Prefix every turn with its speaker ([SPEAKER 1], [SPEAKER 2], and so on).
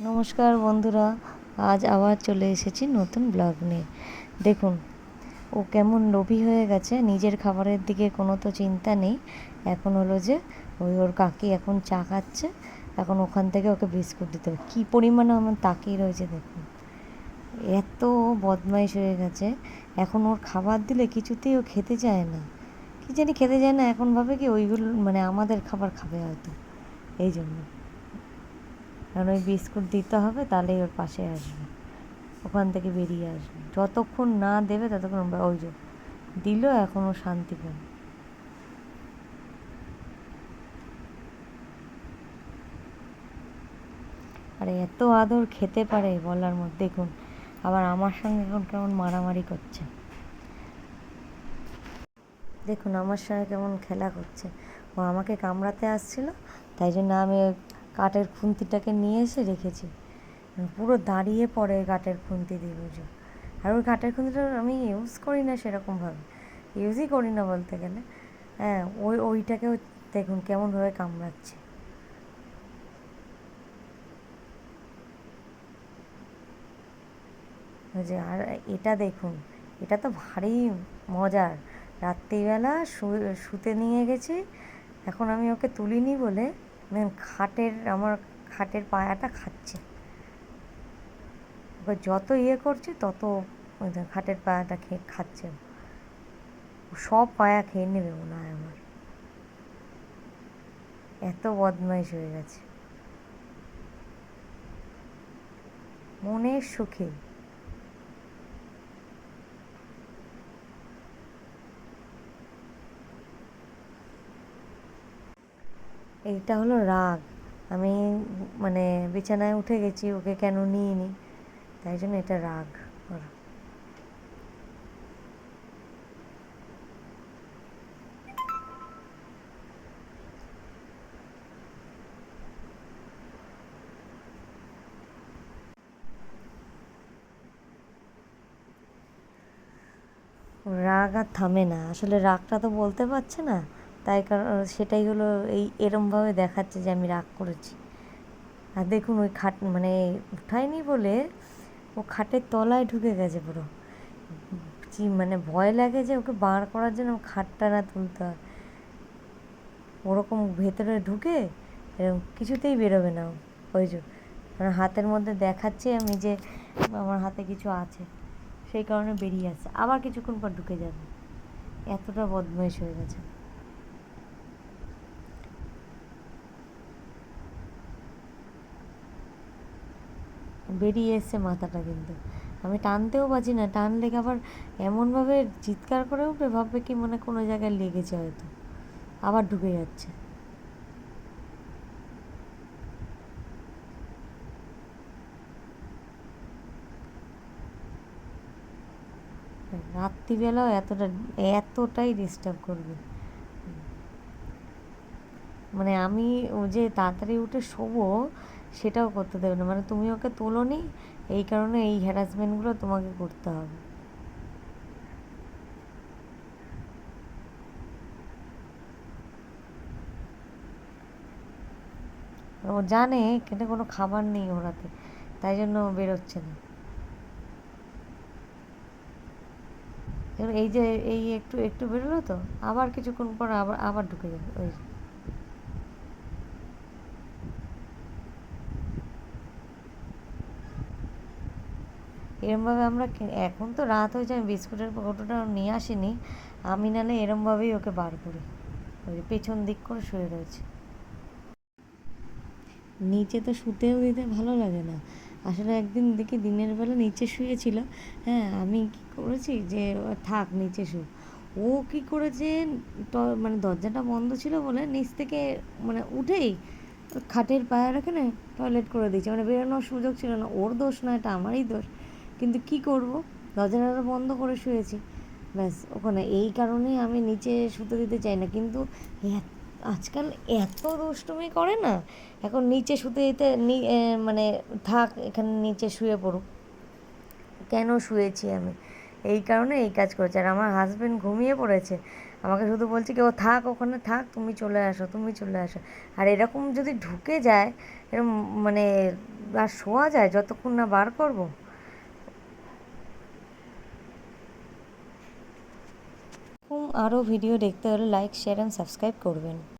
[SPEAKER 1] নমস্কার বন্ধুরা, আজ আবার চলে এসেছি নতুন ব্লগ নিয়ে। দেখুন, ও কেমন লোভী হয়ে গেছে, নিজের খাবারের দিকে কোনো তো চিন্তা নেই। এখন হলো যে, ওই ওর কাকি এখন চা খাচ্ছে, এখন ওখান থেকে ওকে বিস্কুট দিতে হবে। কী পরিমাণে আমার তাকিয়ে রয়েছে দেখুন। এত বদমাইশ হয়ে গেছে, এখন ওর খাবার দিলে কিছুতেই ও খেতে চায় না। কি জানি খেতে চায় না, এখন ভাবে কি ওইগুলো মানে আমাদের খাবার খাবে হয়তো। এই জন্য। কারণ ওই বিস্কুট দিতে হবে, তাহলেই ওর পাশে আসবে। ওখান থেকে বেরিয়ে আসবে। যতক্ষণ না দেবে, ততক্ষণ ওই যে দিল, এখন ও শান্তি পাবে। আর, এত আদর খেতে পারে বলার মধ্যে। দেখুন, আবার আমার সঙ্গে এখন কেমন মারামারি করছে। দেখুন, আমার সঙ্গে কেমন খেলা করছে। ও আমাকে কামড়াতে আসছিল, তাই জন্য আমি কাঠের খুন্তিটাকে নিয়ে এসে রেখেছি। পুরো দাঁড়িয়ে পড়ে কাঠের খুন্তি দিয়ে বুঝো আর ওই কাঠের খুন্তিটা আমি ইউজ করি না সেরকমভাবে। ইউজই করি না বলতে গেলে। হ্যাঁ ওই, ওইটাকেও দেখুন কেমনভাবে কামড়াচ্ছে। যে, আর এটা দেখুন, এটা তো ভারী মজার। রাত্রিবেলা শুতে নিয়ে গেছি, এখন আমি ওকে তুলিনি বলে মানে খাটের, আমার খাটের পায়াটা খাচ্ছে। ওকে যত ইয়ে করছে, তত খাটের পায়াটা খেয়ে খাচ্ছে। সব পায়া খেয়ে নেবে মনে হয় আমার। এত বদমাইশ হয়ে গেছে। মনের সুখে। এইটা হলো রাগ। আমি মানে বিছানায় উঠে গেছি, ওকে কেন নিইনি? তাই জন্য এটা রাগ রাগ আর থামে না। আসলে রাগটা তো বলতে পারছে না। তাই কারণ সেটাই হলো এই এরমভাবে দেখাচ্ছে যে আমি রাগ করেছি। আর দেখুন ওই খাট মানে উঠায়নি বলে ও খাটের তলায় ঢুকে গেছে পুরো। মানে ভয় লাগে যে ওকে বার করার জন্য খাটটা না তুলতে হয়। ওরকম ভেতরে ঢুকে এরকম কিছুতেই বেরোবে না। ওই যে মানে হাতের মধ্যে দেখাচ্ছে আমি যে আমার হাতে কিছু আছে, সেই কারণে বেরিয়ে আসছে। আবার কিছুক্ষণ পর ঢুকে যাবে। এতটা বদমাইশ হয়ে গেছে। বেরিয়ে এসছে মাথাটা কিন্তু। আমি টানতেও পারছি না, টানলে আবার এমনভাবে চিৎকার করে উঠবে ভাববে কি মানে কোনো জায়গায় লেগেছে হয়তো। আবার ঢুকে যাচ্ছে। রাত্রিবেলাও এতটা, এতটাই ডিস্টার্ব করবে। মানে আমি ও যে তাড়াতাড়ি উঠে শোবো সেটাও করতে দেবে না। মানে তুমি ওকে তোলোনি এই কারণে এই হ্যারাসমেন্টগুলো তোমাকে করতে হবে। ও জানে এখানে কোনো খাবার নেই ওর হাতে, তাই জন্য বেরোচ্ছে না। এই যে, এই একটু একটু বেরোলো তো, আবার কিছুক্ষণ পর আবার আবার ঢুকে যাবে, ওই এরমভাবে আমরা এখন তো রাত হয়েছে আমি বিস্কুটের কৌটোটা নিয়ে আসিনি। আমি নাহলে এরমভাবেই ওকে বার করি। ওই পেছন দিক করে শুয়ে রয়েছে। নিচে তো শুতেও দিতে ভালো লাগে না। আসলে একদিন দেখি দিনের বেলা নিচে শুয়েছিল। হ্যাঁ আমি কি করেছি যে, থাক, নিচে শু। ও কি করেছে মানে দরজাটা বন্ধ ছিল বলে নিচ থেকে মানে উঠেই খাটের পায়ের এখানে টয়লেট করে দিয়েছে। মানে বেরোনোর সুযোগ ছিল না। ওর দোষ না, এটা আমারই দোষ। কিন্তু কি করব? দরজাটা বন্ধ করে শুয়েছি। ব্যাস, ওখানে এই কারণেই আমি নিচে শুতে দিতে চাই না। কিন্তু আজকাল এত দুষ্টুমি করে না? এখন নিচে শুতে দিতে মানে থাক, এখানে নিচে শুয়ে পড়ুক। কেন শুয়েছি আমি? এই কারণে এই কাজ করেছে। আর আমার হাজব্যান্ড ঘুমিয়ে পড়েছে। আমাকে শুধু বলছে কি, ও থাক, ওখানে থাক, তুমি চলে আসো, তুমি চলে আসো। আর এরকম যদি ঢুকে যায় এরকম মানে আর শোয়া যায়, যতক্ষণ না বার করব? আরও ভিডিও দেখতে হলে লাইক শেয়ার অ্যান্ড সাবস্ক্রাইব করবেন।